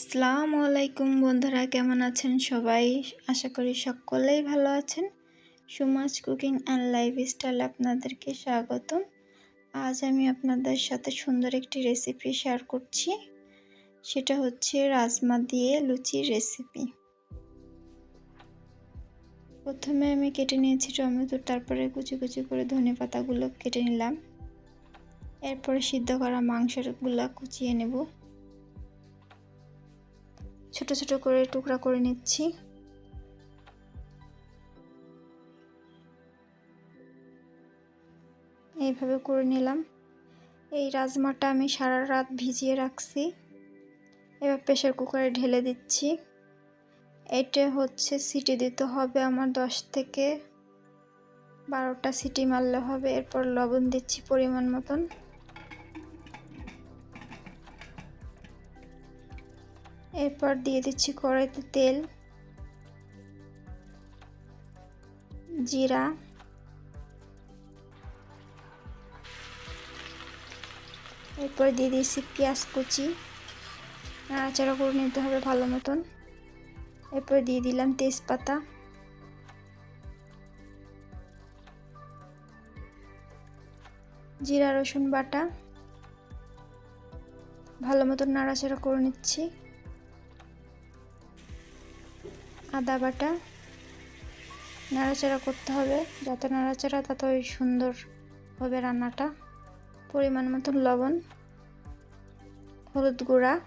আসসালামু আলাইকুম বন্ধুরা, কেমন আছেন সবাই? আশা করি সকলেই ভালো আছেন। সুমাজ কুকিং অ্যান্ড লাইফস্টাইল আপনাদেরকে স্বাগতম। আজ আমি আপনাদের সাথে সুন্দর একটি রেসিপি শেয়ার করছি। সেটা হচ্ছে রাজমা দিয়ে লুচির রেসিপি। প্রথমে আমি কেটে নিয়েছি টমেটো, তারপরে কুচি কুচি করে ধনে পাতাগুলো কেটে নিলাম। এরপরে সিদ্ধ করা মাংসগুলো কুচিয়ে নেব। ছোট ছোট করে টুকরা করে নিচ্ছি। এইভাবে করে নিলাম। এই রাজমাটা আমি সারা রাত ভিজিয়ে রাখছি। এবার প্রেশার কুকারে ঢেলে দিচ্ছি। এটা হচ্ছে সিটি দিতে হবে আমার দশ থেকে বারোটা সিটি মারলে হবে। এরপর লবণ দিচ্ছি পরিমাণ মতন। এরপর দিয়ে দিচ্ছি কড়াইতে তেল, জিরা, এরপর দিয়ে দিচ্ছি পেঁয়াজ কুচি। নাড়াচাড়া করে নিতে হবে ভালো মতন। এরপর দিয়ে দিলাম তেজপাতা। জিরা, রসুন বাটা। ভালো মতন নাড়াচাড়া করে নিচ্ছি। আদা বাটা নাড়াচাড়া করতে হবে। যত নাড়াচাড়া, ততই সুন্দর হবে রান্নাটা। পরিমাণ মতন লবণ, হলুদ গুঁড়া।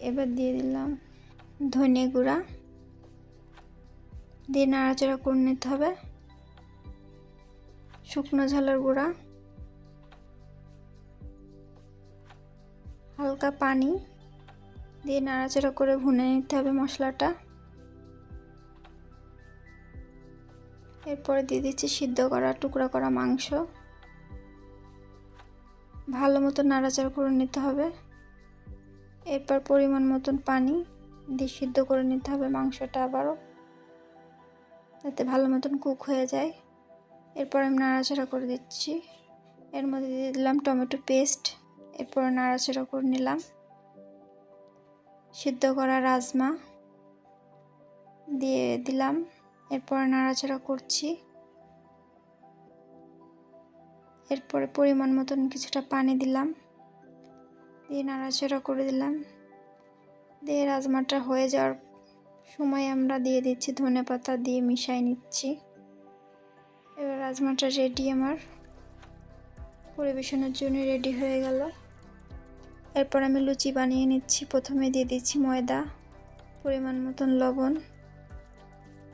এবার দিয়ে দিলাম ধনে গুঁড়া। দিয়ে নাড়াচাড়া করে নিতে হবে। শুকনো ঝালের গুঁড়া। হালকা পানি। দিয়ে নাড়াচাড়া করে ভুনে নিতে হবে মশলাটা। এরপরে দিয়ে দিচ্ছি সিদ্ধ করা টুকরা করা মাংস। ভালো মতো নাড়াচাড়া করে নিতে হবে। এরপর পরিমাণ মতন পানি দিয়ে সিদ্ধ করে নিতে হবে মাংসটা আবারও, যাতে ভালো মতন কুক হয়ে যায়। এরপর আমি নাড়াচাড়া করে দিচ্ছি। এর মধ্যে দিয়ে দিলাম টমেটো পেস্ট। এরপর নাড়াচাড়া করে নিলাম। সিদ্ধ করা রাজমা দিয়ে দিলাম। এরপর নাড়াচাড়া করছি। এরপরে পরিমাণ মতন কিছুটা পানি দিলাম। দিয়ে নাড়াচাড়া করে দিলাম। দিয়ে রাজমাটা হয়ে যাওয়ার সময় আমরা দিয়ে দিচ্ছি ধনে পাতা দিয়ে মিশাই নিচ্ছি। এবার রাজমাটা রেডি আমার। পরিবেশনের জন্য রেডি হয়ে গেল। এরপর আমি লুচি বানিয়ে নিচ্ছি। প্রথমে দিয়ে দিচ্ছি ময়দা, পরিমাণ মতন লবণ,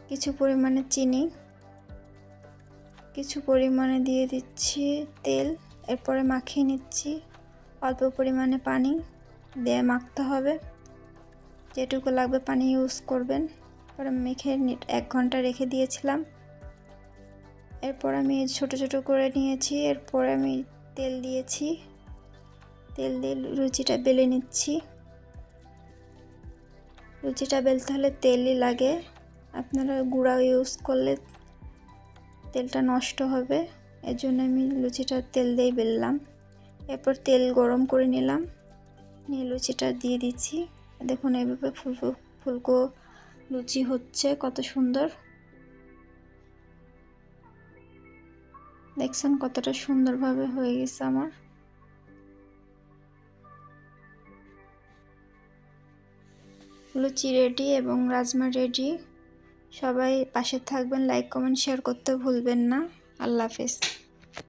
কিছু পরিমাণে চিনি, কিছু পরিমাণে দিয়ে দিচ্ছি তেল। এরপরে মাখিয়ে নিচ্ছি। অল্প পরিমাণে পানি দিয়ে মাখতে হবে। যেটুকু লাগবে পানি ইউজ করবেন। পরে মেখে এক ঘণ্টা রেখে দিয়েছিলাম। এরপর আমি ছোট ছোট করে নিয়েছি। এরপর আমি তেল দিয়েছি। তেল দিয়ে লুচিটা বেলে নিচ্ছি। লুচিটা বেলতে হলে তেলই লাগে। আপনারা গুঁড়া ইউজ করলে তেলটা নষ্ট হবে। এর জন্য আমি লুচিটা তেল দিয়েই বেললাম। এরপর তেল গরম করে নিলাম। নিয়ে লুচিটা দিয়ে দিচ্ছি। দেখুন এইভাবে ফুলকো ফুলকো লুচি হচ্ছে, কত সুন্দর। দেখছেন কতটা সুন্দরভাবে হয়ে গেছে আমার। লুচি রেডি এবং রাজমা রেডি। সবাই পাশে থাকবেন, লাইক, কমেন্ট, শেয়ার করতে ভুলবেন না। আল্লাহ হাফেজ।